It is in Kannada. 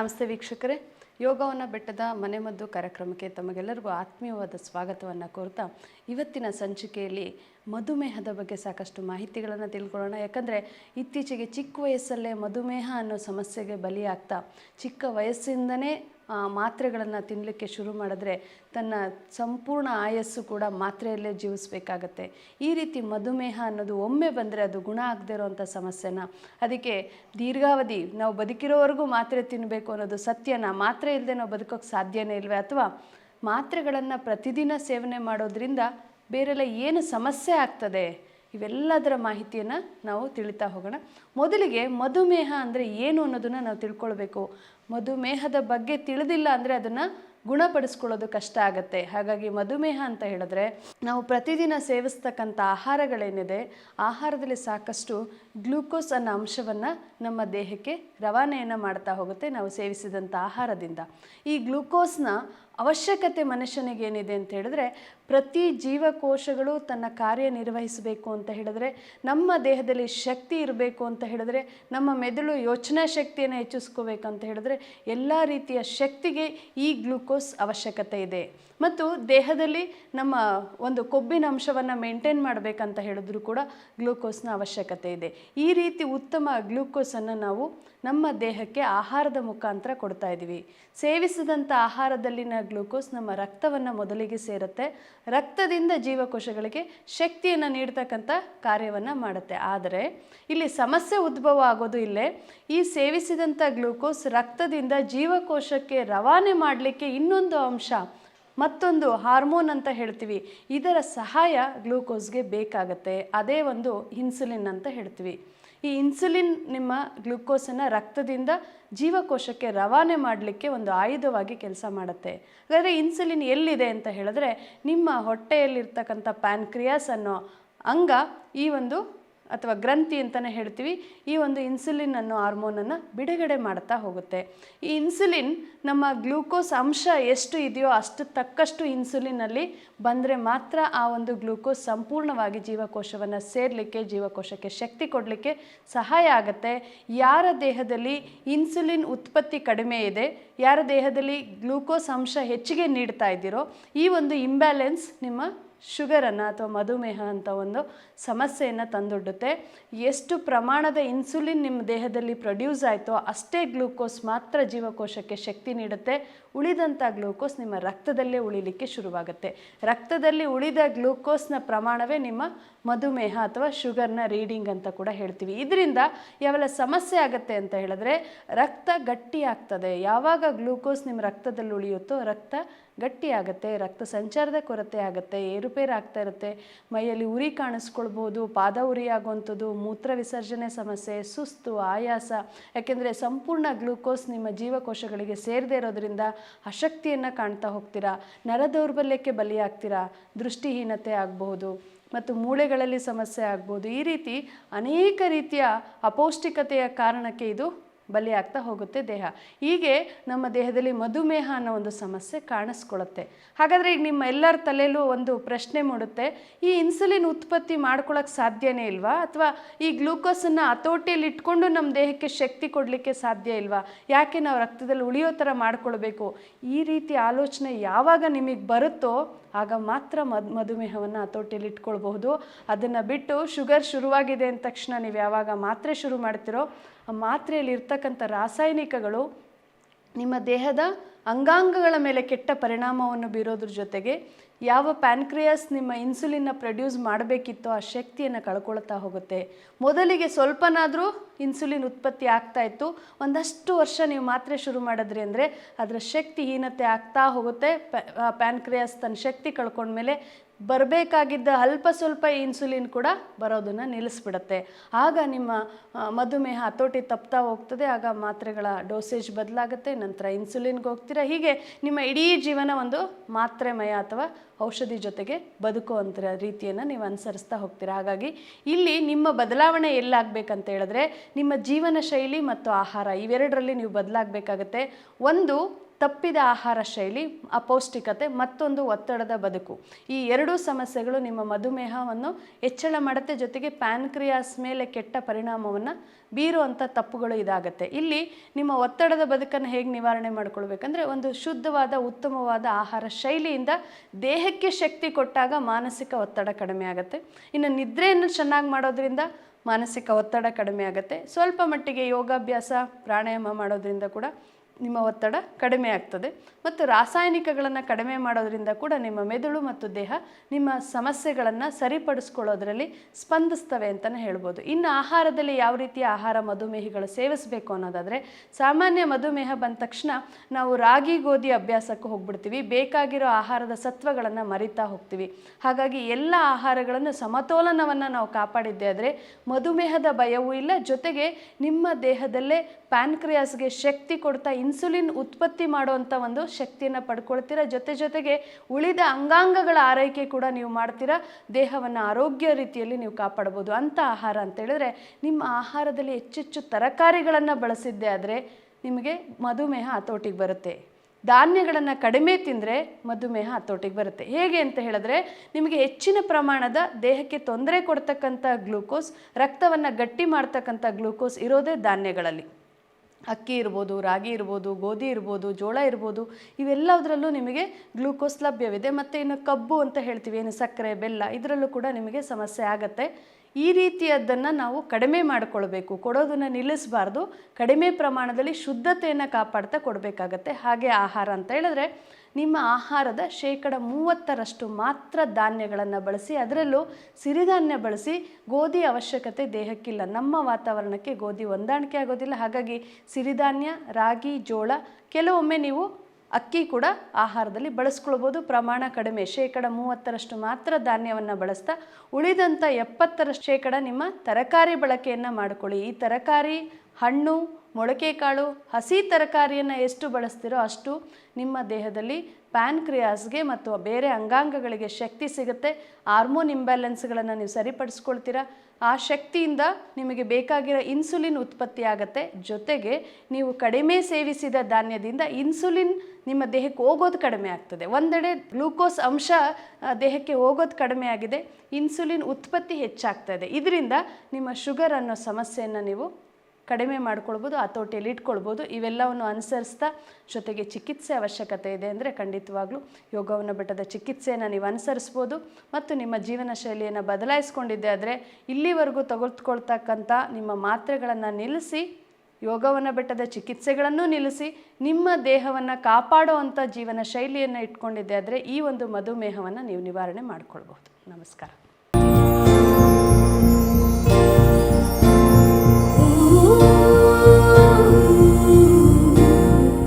ನಮಸ್ತೆ ವೀಕ್ಷಕರೇ. ಯೋಗವನ್ನು ಬೆಟ್ಟದ ಮನೆಮದ್ದು ಕಾರ್ಯಕ್ರಮಕ್ಕೆ ತಮಗೆಲ್ಲರಿಗೂ ಆತ್ಮೀಯವಾದ ಸ್ವಾಗತವನ್ನು ಕೋರ್ತಾ ಇವತ್ತಿನ ಸಂಚಿಕೆಯಲ್ಲಿ ಮಧುಮೇಹದ ಬಗ್ಗೆ ಸಾಕಷ್ಟು ಮಾಹಿತಿಗಳನ್ನು ತಿಳ್ಕೊಳ್ಳೋಣ. ಯಾಕಂದರೆ ಇತ್ತೀಚೆಗೆ ಚಿಕ್ಕ ವಯಸ್ಸಲ್ಲೇ ಮಧುಮೇಹ ಅನ್ನೋ ಸಮಸ್ಯೆಗೆ ಬಲಿಯಾಗ್ತಾ ಚಿಕ್ಕ ವಯಸ್ಸಿಂದನೇ ಮಾತ್ರೆಗಳನ್ನು ತಿನ್ನಲಿಕ್ಕೆ ಶುರು ಮಾಡಿದ್ರೆ ತನ್ನ ಸಂಪೂರ್ಣ ಆಯಸ್ಸು ಕೂಡ ಮಾತ್ರೆಯಲ್ಲೇ ಜೀವಿಸಬೇಕಾಗತ್ತೆ. ಈ ರೀತಿ ಮಧುಮೇಹ ಅನ್ನೋದು ಒಮ್ಮೆ ಬಂದರೆ ಅದು ಗುಣ ಆಗದೇ ಇರೋವಂಥ ಸಮಸ್ಯೆನ? ಅದಕ್ಕೆ ದೀರ್ಘಾವಧಿ ನಾವು ಬದುಕಿರೋವರೆಗೂ ಮಾತ್ರೆ ತಿನ್ನಬೇಕು ಅನ್ನೋದು ಸತ್ಯನ? ಮಾತ್ರೆ ಇಲ್ಲದೆ ನಾವು ಬದುಕೋಕ್ಕೆ ಸಾಧ್ಯನೇ ಇಲ್ವೇ? ಅಥವಾ ಮಾತ್ರೆಗಳನ್ನು ಪ್ರತಿದಿನ ಸೇವನೆ ಮಾಡೋದ್ರಿಂದ ಬೇರೆಲ್ಲ ಏನು ಸಮಸ್ಯೆ ಆಗ್ತದೆ? ಇವೆಲ್ಲದರ ಮಾಹಿತಿಯನ್ನು ನಾವು ತಿಳಿತಾ ಹೋಗೋಣ. ಮೊದಲಿಗೆ ಮಧುಮೇಹ ಅಂದರೆ ಏನು ಅನ್ನೋದನ್ನು ನಾವು ತಿಳ್ಕೊಳ್ಬೇಕು. ಮಧುಮೇಹದ ಬಗ್ಗೆ ತಿಳಿದಿಲ್ಲ ಅಂದರೆ ಅದನ್ನು ಗುಣಪಡಿಸ್ಕೊಳ್ಳೋದು ಕಷ್ಟ ಆಗುತ್ತೆ. ಹಾಗಾಗಿ ಮಧುಮೇಹ ಅಂತ ಹೇಳಿದ್ರೆ ನಾವು ಪ್ರತಿದಿನ ಸೇವಿಸ್ತಕ್ಕಂಥ ಆಹಾರಗಳೇನಿದೆ, ಆಹಾರದಲ್ಲಿ ಸಾಕಷ್ಟು ಗ್ಲೂಕೋಸ್ ಅನ್ನೋ ಅಂಶವನ್ನು ನಮ್ಮ ದೇಹಕ್ಕೆ ರವಾನೆಯನ್ನು ಮಾಡ್ತಾ ಹೋಗುತ್ತೆ ನಾವು ಸೇವಿಸಿದಂಥ ಆಹಾರದಿಂದ. ಈ ಗ್ಲೂಕೋಸ್ನ ಅವಶ್ಯಕತೆ ಮನುಷ್ಯನಿಗೆ ಏನಿದೆ ಅಂತ ಹೇಳಿದ್ರೆ ಪ್ರತಿ ಜೀವಕೋಶಗಳು ತನ್ನ ಕಾರ್ಯನಿರ್ವಹಿಸಬೇಕು ಅಂತ ಹೇಳಿದ್ರೆ, ನಮ್ಮ ದೇಹದಲ್ಲಿ ಶಕ್ತಿ ಇರಬೇಕು ಅಂತ ಹೇಳಿದ್ರೆ, ನಮ್ಮ ಮೆದುಳು ಯೋಚನಾ ಶಕ್ತಿಯನ್ನು ಹೆಚ್ಚಿಸ್ಕೋಬೇಕಂತ ಹೇಳಿದ್ರೆ, ಎಲ್ಲ ರೀತಿಯ ಶಕ್ತಿಗೆ ಈ ಗ್ಲೂಕೋಸ್ ಅವಶ್ಯಕತೆ ಇದೆ. ಮತ್ತು ದೇಹದಲ್ಲಿ ನಮ್ಮ ಒಂದು ಕೊಬ್ಬಿನ ಅಂಶವನ್ನು ಮೇಂಟೈನ್ ಮಾಡಬೇಕಂತ ಹೇಳಿದ್ರು ಕೂಡ ಗ್ಲೂಕೋಸ್ನ ಅವಶ್ಯಕತೆ ಇದೆ. ಈ ರೀತಿ ಉತ್ತಮ ಗ್ಲೂಕೋಸನ್ನು ನಾವು ನಮ್ಮ ದೇಹಕ್ಕೆ ಆಹಾರದ ಮುಖಾಂತರ ಕೊಡ್ತಾ ಇದ್ದೀವಿ. ಸೇವಿಸಿದಂಥ ಆಹಾರದಲ್ಲಿನ ಗ್ಲೂಕೋಸ್ ನಮ್ಮ ರಕ್ತವನ್ನು ಮೊದಲಿಗೆ ಸೇರುತ್ತೆ. ರಕ್ತದಿಂದ ಜೀವಕೋಶಗಳಿಗೆ ಶಕ್ತಿಯನ್ನು ನೀಡ್ತಕ್ಕಂಥ ಕಾರ್ಯವನ್ನು ಮಾಡುತ್ತೆ. ಆದರೆ ಇಲ್ಲಿ ಸಮಸ್ಯೆ ಉದ್ಭವ ಆಗೋದು ಇಲ್ಲೇ. ಈ ಸೇವಿಸಿದಂಥ ಗ್ಲೂಕೋಸ್ ರಕ್ತದಿಂದ ಜೀವಕೋಶಕ್ಕೆ ರವಾನೆ ಮಾಡಲಿಕ್ಕೆ ಇನ್ನೊಂದು ಅಂಶ ಮತ್ತೊಂದು ಹಾರ್ಮೋನ್ ಅಂತ ಹೇಳ್ತೀವಿ. ಇದರ ಸಹಾಯ ಗ್ಲೂಕೋಸ್ಗೆ ಬೇಕಾಗತ್ತೆ. ಅದೇ ಒಂದು ಇನ್ಸುಲಿನ್ ಅಂತ ಹೇಳ್ತೀವಿ. ಈ ಇನ್ಸುಲಿನ್ ನಿಮ್ಮ ಗ್ಲೂಕೋಸನ್ನು ರಕ್ತದಿಂದ ಜೀವಕೋಶಕ್ಕೆ ರವಾನೆ ಮಾಡಲಿಕ್ಕೆ ಒಂದು ಆಯುಧವಾಗಿ ಕೆಲಸ ಮಾಡುತ್ತೆ. ಹಾಗಾದರೆ ಇನ್ಸುಲಿನ್ ಎಲ್ಲಿದೆ ಅಂತ ಹೇಳಿದ್ರೆ, ನಿಮ್ಮ ಹೊಟ್ಟೆಯಲ್ಲಿರ್ತಕ್ಕಂಥ ಪ್ಯಾನ್ಕ್ರಿಯಾಸ್ ಅನ್ನೋ ಅಂಗ ಈ ಒಂದು ಅಥವಾ ಗ್ರಂಥಿ ಅಂತಲೇ ಹೇಳ್ತೀವಿ, ಈ ಒಂದು ಇನ್ಸುಲಿನ್ ಅನ್ನೋ ಹಾರ್ಮೋನನ್ನು ಬಿಡುಗಡೆ ಮಾಡ್ತಾ ಹೋಗುತ್ತೆ. ಈ ಇನ್ಸುಲಿನ್ ನಮ್ಮ ಗ್ಲೂಕೋಸ್ ಅಂಶ ಎಷ್ಟು ಇದೆಯೋ ಅಷ್ಟು ತಕ್ಕಷ್ಟು ಇನ್ಸುಲಿನಲ್ಲಿ ಬಂದರೆ ಮಾತ್ರ ಆ ಒಂದು ಗ್ಲೂಕೋಸ್ ಸಂಪೂರ್ಣವಾಗಿ ಜೀವಕೋಶವನ್ನು ಸೇರಲಿಕ್ಕೆ, ಜೀವಕೋಶಕ್ಕೆ ಶಕ್ತಿ ಕೊಡಲಿಕ್ಕೆ ಸಹಾಯ ಆಗುತ್ತೆ. ಯಾರ ದೇಹದಲ್ಲಿ ಇನ್ಸುಲಿನ್ ಉತ್ಪತ್ತಿ ಕಡಿಮೆ ಇದೆ, ಯಾರ ದೇಹದಲ್ಲಿ ಗ್ಲೂಕೋಸ್ ಅಂಶ ಹೆಚ್ಚಿಗೆ ನೀಡ್ತಾ ಇದ್ದೀರೋ, ಈ ಒಂದು ಇಂಬ್ಯಾಲೆನ್ಸ್ ನಿಮ್ಮ ಶುಗರನ್ನು ಅಥವಾ ಮಧುಮೇಹ ಅಂತ ಒಂದು ಸಮಸ್ಯೆಯನ್ನು ತಂದೊಡ್ಡುತ್ತೆ. ಎಷ್ಟು ಪ್ರಮಾಣದ ಇನ್ಸುಲಿನ್ ನಿಮ್ಮ ದೇಹದಲ್ಲಿ ಪ್ರೊಡ್ಯೂಸ್ ಆಯಿತೋ ಅಷ್ಟೇ ಗ್ಲೂಕೋಸ್ ಮಾತ್ರ ಜೀವಕೋಶಕ್ಕೆ ಶಕ್ತಿ ನೀಡುತ್ತೆ. ಉಳಿದಂಥ ಗ್ಲೂಕೋಸ್ ನಿಮ್ಮ ರಕ್ತದಲ್ಲೇ ಉಳಿಲಿಕ್ಕೆ ಶುರುವಾಗುತ್ತೆ. ರಕ್ತದಲ್ಲಿ ಉಳಿದ ಗ್ಲೂಕೋಸ್ನ ಪ್ರಮಾಣವೇ ನಿಮ್ಮ ಮಧುಮೇಹ ಅಥವಾ ಶುಗರ್ನ ರೀಡಿಂಗ್ ಅಂತ ಕೂಡ ಹೇಳ್ತೀವಿ. ಇದರಿಂದ ಯಾವೆಲ್ಲ ಸಮಸ್ಯೆ ಆಗುತ್ತೆ ಅಂತ ಹೇಳಿದ್ರೆ ರಕ್ತ ಗಟ್ಟಿ ಆಗ್ತದೆ ಯಾವಾಗ ಗ್ಲೂಕೋಸ್ ನಿಮ್ಮ ರಕ್ತದಲ್ಲಿ ಉಳಿಯುತ್ತೋ ರಕ್ತ ಗಟ್ಟಿ ಆಗುತ್ತೆ ರಕ್ತ ಸಂಚಾರದ ಕೊರತೆ ಆಗುತ್ತೆ ಏರುಪೇರು ಆಗ್ತಾ ಇರುತ್ತೆ, ಮೈಯಲ್ಲಿ ಉರಿ ಕಾಣಿಸ್ಕೊಳ್ಬೋದು, ಪಾದ ಉರಿ ಆಗುವಂಥದ್ದು ಮೂತ್ರ ವಿಸರ್ಜನೆ ಸಮಸ್ಯೆ, ಸುಸ್ತು, ಆಯಾಸ, ಯಾಕೆಂದರೆ ಸಂಪೂರ್ಣ ಗ್ಲೂಕೋಸ್ ನಿಮ್ಮ ಜೀವಕೋಶಗಳಿಗೆ ಸೇರದೇ ಇರೋದ್ರಿಂದ ಅಶಕ್ತಿಯನ್ನು ಕಾಣ್ತಾ ಹೋಗ್ತೀರಾ ನರ ದೌರ್ಬಲ್ಯಕ್ಕೆ ಬಲಿಯಾಗ್ತೀರಾ, ದೃಷ್ಟಿಹೀನತೆ ಆಗಬಹುದು ಮತ್ತು ಮೂಳೆಗಳಲ್ಲಿ ಸಮಸ್ಯೆ ಆಗ್ಬೋದು. ಈ ರೀತಿ ಅನೇಕ ರೀತಿಯ ಅಪೌಷ್ಟಿಕತೆಯ ಕಾರಣಕ್ಕೆ ಇದು ಬಲಿಯಾಗ್ತಾ ಹೋಗುತ್ತೆ ದೇಹ. ಹೀಗೆ ನಮ್ಮ ದೇಹದಲ್ಲಿ ಮಧುಮೇಹ ಅನ್ನೋ ಒಂದು ಸಮಸ್ಯೆ ಕಾಣಿಸ್ಕೊಳ್ಳುತ್ತೆ. ಹಾಗಾದರೆ ಈಗ ನಿಮ್ಮ ಎಲ್ಲರ ತಲೆಯಲ್ಲೂ ಒಂದು ಪ್ರಶ್ನೆ ಮೂಡುತ್ತೆ. ಈ ಇನ್ಸುಲಿನ್ ಉತ್ಪತ್ತಿ ಮಾಡ್ಕೊಳ್ಳೋಕೆ ಸಾಧ್ಯನೇ ಇಲ್ವಾ? ಅಥವಾ ಈ ಗ್ಲೂಕೋಸನ್ನು ಹತೋಟಿಯಲ್ಲಿ ಇಟ್ಕೊಂಡು ನಮ್ಮ ದೇಹಕ್ಕೆ ಶಕ್ತಿ ಕೊಡಲಿಕ್ಕೆ ಸಾಧ್ಯ ಇಲ್ವಾ? ಯಾಕೆ ನಾವು ರಕ್ತದಲ್ಲಿ ಉಳಿಯೋ ಥರ ಮಾಡ್ಕೊಳ್ಬೇಕು? ಈ ರೀತಿ ಆಲೋಚನೆ ಯಾವಾಗ ನಿಮಗೆ ಬರುತ್ತೋ ಆಗ ಮಾತ್ರ ಮದ್ ಮಧುಮೇಹವನ್ನು ಹತೋಟಿಯಲ್ಲಿ ಇಟ್ಕೊಳ್ಬಹುದು. ಅದನ್ನು ಬಿಟ್ಟು ಶುಗರ್ ಶುರುವಾಗಿದೆ ಅಂದ ತಕ್ಷಣ ನೀವು ಯಾವಾಗ ಮಾತ್ರೆ ಶುರು ಮಾಡ್ತಿರೋ, ಆ ಮಾತ್ರೆಯಲ್ಲಿ ಇರ್ತಕ್ಕಂಥ ರಾಸಾಯನಿಕಗಳು ನಿಮ್ಮ ದೇಹದ ಅಂಗಾಂಗಗಳ ಮೇಲೆ ಕೆಟ್ಟ ಪರಿಣಾಮವನ್ನು ಬೀರೋದ್ರ ಜೊತೆಗೆ ಯಾವ ಪ್ಯಾನ್ಕ್ರಿಯಾಸ್ ನಿಮ್ಮ ಇನ್ಸುಲಿನ್ನ ಪ್ರೊಡ್ಯೂಸ್ ಮಾಡಬೇಕಿತ್ತೋ ಆ ಶಕ್ತಿಯನ್ನು ಕಳ್ಕೊಳ್ತಾ ಹೋಗುತ್ತೆ. ಮೊದಲಿಗೆ ಸ್ವಲ್ಪನಾದರೂ ಇನ್ಸುಲಿನ್ ಉತ್ಪತ್ತಿ ಆಗ್ತಾ ಇತ್ತು. ಒಂದಷ್ಟು ವರ್ಷ ನೀವು ಮಾತ್ರೆ ಶುರು ಮಾಡಿದ್ರಿ ಅಂದರೆ ಅದರ ಶಕ್ತಿಹೀನತೆ ಆಗ್ತಾ ಹೋಗುತ್ತೆ. ಪ್ಯಾನ್ಕ್ರಿಯಾಸ್ ತನ್ನ ಶಕ್ತಿ ಕಳ್ಕೊಂಡ್ಮೇಲೆ ಬರಬೇಕಾಗಿದ್ದ ಅಲ್ಪ ಸ್ವಲ್ಪ ಇನ್ಸುಲಿನ್ ಕೂಡ ಬರೋದನ್ನು ನಿಲ್ಲಿಸ್ಬಿಡುತ್ತೆ. ಆಗ ನಿಮ್ಮ ಮಧುಮೇಹ ಹತೋಟಿ ತಪ್ತಾ ಹೋಗ್ತದೆ. ಆಗ ಮಾತ್ರೆಗಳ ಡೋಸೇಜ್ ಬದಲಾಗುತ್ತೆ. ನಂತರ ಇನ್ಸುಲಿನ್ಗೆ ಹೋಗ್ತೀರಾ. ಹೀಗೆ ನಿಮ್ಮ ಇಡೀ ಜೀವನ ಒಂದು ಮಾತ್ರೆಮಯ ಅಥವಾ ಔಷಧಿ ಜೊತೆಗೆ ಬದುಕುವಂಥ ರೀತಿಯನ್ನು ನೀವು ಅನುಸರಿಸ್ತಾ ಹೋಗ್ತೀರಾ? ಹಾಗಾಗಿ ಇಲ್ಲಿ ನಿಮ್ಮ ಬದಲಾವಣೆ ಎಲ್ಲಾಗಬೇಕಂತ ಹೇಳಿದ್ರೆ ನಿಮ್ಮ ಜೀವನ ಶೈಲಿ ಮತ್ತು ಆಹಾರ ಇವೆರಡರಲ್ಲಿ ನೀವು ಬದಲಾಗಬೇಕಾಗತ್ತೆ. ಒಂದು ತಪ್ಪಿದ ಆಹಾರ ಶೈಲಿ, ಅಪೌಷ್ಟಿಕತೆ, ಮತ್ತೊಂದು ಒತ್ತಡದ ಬದುಕು. ಈ ಎರಡೂ ಸಮಸ್ಯೆಗಳು ನಿಮ್ಮ ಮಧುಮೇಹವನ್ನು ಹೆಚ್ಚಳ ಮಾಡುತ್ತೆ, ಜೊತೆಗೆ ಪ್ಯಾನ್ಕ್ರಿಯಾಸ್ ಮೇಲೆ ಕೆಟ್ಟ ಪರಿಣಾಮವನ್ನು ಬೀರುವಂಥ ತಪ್ಪುಗಳು ಇದಾಗುತ್ತೆ. ಇಲ್ಲಿ ನಿಮ್ಮ ಒತ್ತಡದ ಬದುಕನ್ನು ಹೇಗೆ ನಿವಾರಣೆ ಮಾಡಿಕೊಳ್ಬೇಕಂದ್ರೆ, ಒಂದು ಶುದ್ಧವಾದ, ಉತ್ತಮವಾದ ಆಹಾರ ಶೈಲಿಯಿಂದ ದೇಹಕ್ಕೆ ಶಕ್ತಿ ಕೊಟ್ಟಾಗ ಮಾನಸಿಕ ಒತ್ತಡ ಕಡಿಮೆ ಆಗುತ್ತೆ. ಇನ್ನು ನಿದ್ರೆಯನ್ನು ಚೆನ್ನಾಗಿ ಮಾಡೋದ್ರಿಂದ ಮಾನಸಿಕ ಒತ್ತಡ ಕಡಿಮೆ ಆಗುತ್ತೆ. ಸ್ವಲ್ಪ ಮಟ್ಟಿಗೆ ಯೋಗಾಭ್ಯಾಸ, ಪ್ರಾಣಾಯಾಮ ಮಾಡೋದ್ರಿಂದ ಕೂಡ ನಿಮ್ಮ ಒತ್ತಡ ಕಡಿಮೆ ಆಗ್ತದೆ ಮತ್ತು ರಾಸಾಯನಿಕಗಳನ್ನು ಕಡಿಮೆ ಮಾಡೋದರಿಂದ ಕೂಡ ನಿಮ್ಮ ಮೆದುಳು ಮತ್ತು ದೇಹ ನಿಮ್ಮ ಸಮಸ್ಯೆಗಳನ್ನು ಸರಿಪಡಿಸ್ಕೊಳ್ಳೋದ್ರಲ್ಲಿ ಸ್ಪಂದಿಸ್ತವೆ ಅಂತಲೇ ಹೇಳ್ಬೋದು. ಇನ್ನು ಆಹಾರದಲ್ಲಿ ಯಾವ ರೀತಿಯ ಆಹಾರ ಮಧುಮೇಹಿಗಳು ಸೇವಿಸಬೇಕು ಅನ್ನೋದಾದರೆ ಸಾಮಾನ್ಯ ಮಧುಮೇಹ ಬಂದ ತಕ್ಷಣ ನಾವು ರಾಗಿ ಗೋಧಿ ಅಭ್ಯಾಸಕ್ಕೆ ಹೋಗ್ಬಿಡ್ತೀವಿ, ಬೇಕಾಗಿರೋ ಆಹಾರದ ಸತ್ವಗಳನ್ನು ಮರಿತಾ ಹೋಗ್ತೀವಿ. ಹಾಗಾಗಿ ಎಲ್ಲ ಆಹಾರಗಳನ್ನು ಸಮತೋಲನವನ್ನು ನಾವು ಕಾಪಾಡಿದ್ದೆ ಆದರೆ ಮಧುಮೇಹದ ಭಯವೂ ಇಲ್ಲ, ಜೊತೆಗೆ ನಿಮ್ಮ ದೇಹದಲ್ಲೇ ಪ್ಯಾನ್ಕ್ರಿಯಾಸ್ಗೆ ಶಕ್ತಿ ಕೊಡ್ತಾ ಇನ್ಸುಲಿನ್ ಉತ್ಪತ್ತಿ ಮಾಡುವಂಥ ಒಂದು ಶಕ್ತಿಯನ್ನು ಪಡ್ಕೊಳ್ತೀರಾ? ಜೊತೆ ಜೊತೆಗೆ ಉಳಿದ ಅಂಗಾಂಗಗಳ ಆರೈಕೆ ಕೂಡ ನೀವು ಮಾಡ್ತೀರಾ? ದೇಹವನ್ನು ಆರೋಗ್ಯ ರೀತಿಯಲ್ಲಿ ನೀವು ಕಾಪಾಡ್ಬೋದು. ಅಂಥ ಆಹಾರ ಅಂತ ಹೇಳಿದ್ರೆ, ನಿಮ್ಮ ಆಹಾರದಲ್ಲಿ ಹೆಚ್ಚೆಚ್ಚು ತರಕಾರಿಗಳನ್ನು ಬಳಸಿದ್ದೆ ಆದರೆ ನಿಮಗೆ ಮಧುಮೇಹ ಹತೋಟಿಗೆ ಬರುತ್ತೆ. ಧಾನ್ಯಗಳನ್ನು ಕಡಿಮೆ ತಿಂದರೆ ಮಧುಮೇಹ ಹತೋಟಿಗೆ ಬರುತ್ತೆ. ಹೇಗೆ ಅಂತ ಹೇಳಿದ್ರೆ, ನಿಮಗೆ ಹೆಚ್ಚಿನ ಪ್ರಮಾಣದ ದೇಹಕ್ಕೆ ತೊಂದರೆ ಕೊಡ್ತಕ್ಕಂಥ ಗ್ಲೂಕೋಸ್, ರಕ್ತವನ್ನು ಗಟ್ಟಿ ಮಾಡ್ತಕ್ಕಂಥ ಗ್ಲೂಕೋಸ್ ಇರೋದೇ ಧಾನ್ಯಗಳಲ್ಲಿ. ಅಕ್ಕಿ ಇರ್ಬೋದು, ರಾಗಿ ಇರ್ಬೋದು, ಗೋಧಿ ಇರ್ಬೋದು, ಜೋಳ ಇರ್ಬೋದು, ಇವೆಲ್ಲದರಲ್ಲೂ ನಿಮಗೆ ಗ್ಲೂಕೋಸ್ ಲಭ್ಯವಿದೆ. ಮತ್ತು ಇನ್ನು ಕಬ್ಬು ಅಂತ ಹೇಳ್ತೀವಿ, ಏನು ಸಕ್ಕರೆ, ಬೆಲ್ಲ, ಇದರಲ್ಲೂ ಕೂಡ ನಿಮಗೆ ಸಮಸ್ಯೆ ಆಗುತ್ತೆ. ಈ ರೀತಿಯದ್ದನ್ನು ನಾವು ಕಡಿಮೆ ಮಾಡಿಕೊಳ್ಬೇಕು. ಕೊಡೋದನ್ನು ನಿಲ್ಲಿಸಬಾರ್ದು. ಕಡಿಮೆ ಪ್ರಮಾಣದಲ್ಲಿ ಶುದ್ಧತೆಯನ್ನು ಕಾಪಾಡ್ತಾ ಕೊಡಬೇಕಾಗತ್ತೆ. ಹಾಗೆ ಆಹಾರ ಅಂತ ಹೇಳಿದ್ರೆ ನಿಮ್ಮ ಆಹಾರದ ಶೇಕಡ ಮೂವತ್ತರಷ್ಟು ಮಾತ್ರ ಧಾನ್ಯಗಳನ್ನು ಬಳಸಿ, ಅದರಲ್ಲೂ ಸಿರಿಧಾನ್ಯ ಬಳಸಿ ಗೋಧಿ ಅವಶ್ಯಕತೆ ದೇಹಕ್ಕಿಲ್ಲ. ನಮ್ಮ ವಾತಾವರಣಕ್ಕೆ ಗೋಧಿ ಹೊಂದಾಣಿಕೆ ಆಗೋದಿಲ್ಲ. ಹಾಗಾಗಿ ಸಿರಿಧಾನ್ಯ, ರಾಗಿ, ಜೋಳ, ಕೆಲವೊಮ್ಮೆ ನೀವು ಅಕ್ಕಿ ಕೂಡ ಆಹಾರದಲ್ಲಿ ಬಳಸ್ಕೊಳ್ಬೋದು. ಪ್ರಮಾಣ ಕಡಿಮೆ. ಶೇಕಡ ಮೂವತ್ತರಷ್ಟು ಮಾತ್ರ ಧಾನ್ಯವನ್ನು ಬಳಸ್ತಾ ಉಳಿದಂಥ ಎಪ್ಪತ್ತರಷ್ಟು ಶೇಕಡ ನಿಮ್ಮ ತರಕಾರಿ ಬಳಕೆಯನ್ನು ಮಾಡಿಕೊಳ್ಳಿ. ಈ ತರಕಾರಿ, ಹಣ್ಣು ಮೊಳಕೆ ಕಾಳು, ಹಸಿ ತರಕಾರಿಯನ್ನು ಎಷ್ಟು ಬಳಸ್ತೀರೋ ಅಷ್ಟು ನಿಮ್ಮ ದೇಹದಲ್ಲಿ ಪ್ಯಾನ್ಕ್ರಿಯಾಸ್ಗೆ ಮತ್ತು ಬೇರೆ ಅಂಗಾಂಗಗಳಿಗೆ ಶಕ್ತಿ ಸಿಗುತ್ತೆ. ಹಾರ್ಮೋನ್ ಇಂಬ್ಯಾಲೆನ್ಸ್ಗಳನ್ನು ನೀವು ಸರಿಪಡಿಸ್ಕೊಳ್ತೀರಾ. ಆ ಶಕ್ತಿಯಿಂದ ನಿಮಗೆ ಬೇಕಾಗಿರೋ ಇನ್ಸುಲಿನ್ ಉತ್ಪತ್ತಿ ಆಗುತ್ತೆ. ಜೊತೆಗೆ ನೀವು ಕಡಿಮೆ ಸೇವಿಸಿದ ಧಾನ್ಯದಿಂದ ಇನ್ಸುಲಿನ್ ನಿಮ್ಮ ದೇಹಕ್ಕೆ ಹೋಗೋದು ಕಡಿಮೆ ಆಗ್ತದೆ. ಒಂದೆಡೆ ಗ್ಲೂಕೋಸ್ ಅಂಶ ದೇಹಕ್ಕೆ ಹೋಗೋದು ಕಡಿಮೆ ಆಗಿದೆ. ಇನ್ಸುಲಿನ್ ಉತ್ಪತ್ತಿ ಹೆಚ್ಚಾಗ್ತಾ ಇದೆ. ಇದರಿಂದ ನಿಮ್ಮ ಶುಗರ್ ಅನ್ನೋ ಸಮಸ್ಯೆಯನ್ನು ನೀವು ಕಡಿಮೆ ಮಾಡ್ಕೊಳ್ಬೋದು ಹತೋಟಿಯಲ್ಲಿ ಇಟ್ಕೊಳ್ಬೋದು. ಇವೆಲ್ಲವನ್ನು ಅನುಸರಿಸ್ತಾ ಜೊತೆಗೆ ಚಿಕಿತ್ಸೆ ಅವಶ್ಯಕತೆ ಇದೆ ಅಂದರೆ ಖಂಡಿತವಾಗ್ಲೂ ಯೋಗವನ್ನು ಬೆಟ್ಟದ ಚಿಕಿತ್ಸೆಯನ್ನು ನೀವು ಅನುಸರಿಸ್ಬೋದು. ಮತ್ತು ನಿಮ್ಮ ಜೀವನ ಶೈಲಿಯನ್ನು ಬದಲಾಯಿಸ್ಕೊಂಡಿದ್ದೆ ಆದರೆ ಇಲ್ಲಿವರೆಗೂ ತಗೊಳ್ತಕ್ಕಂಥ ನಿಮ್ಮ ಮಾತ್ರೆಗಳನ್ನು ನಿಲ್ಲಿಸಿ, ಯೋಗವನ್ನು ಬೆಟ್ಟದ ಚಿಕಿತ್ಸೆಗಳನ್ನು ನಿಲ್ಲಿಸಿ, ನಿಮ್ಮ ದೇಹವನ್ನು ಕಾಪಾಡುವಂಥ ಜೀವನ ಶೈಲಿಯನ್ನು ಇಟ್ಕೊಂಡಿದ್ದೆ ಆದರೆ ಈ ಒಂದು ಮಧುಮೇಹವನ್ನು ನೀವು ನಿವಾರಣೆ ಮಾಡಿಕೊಳ್ಬಹುದು. ನಮಸ್ಕಾರ.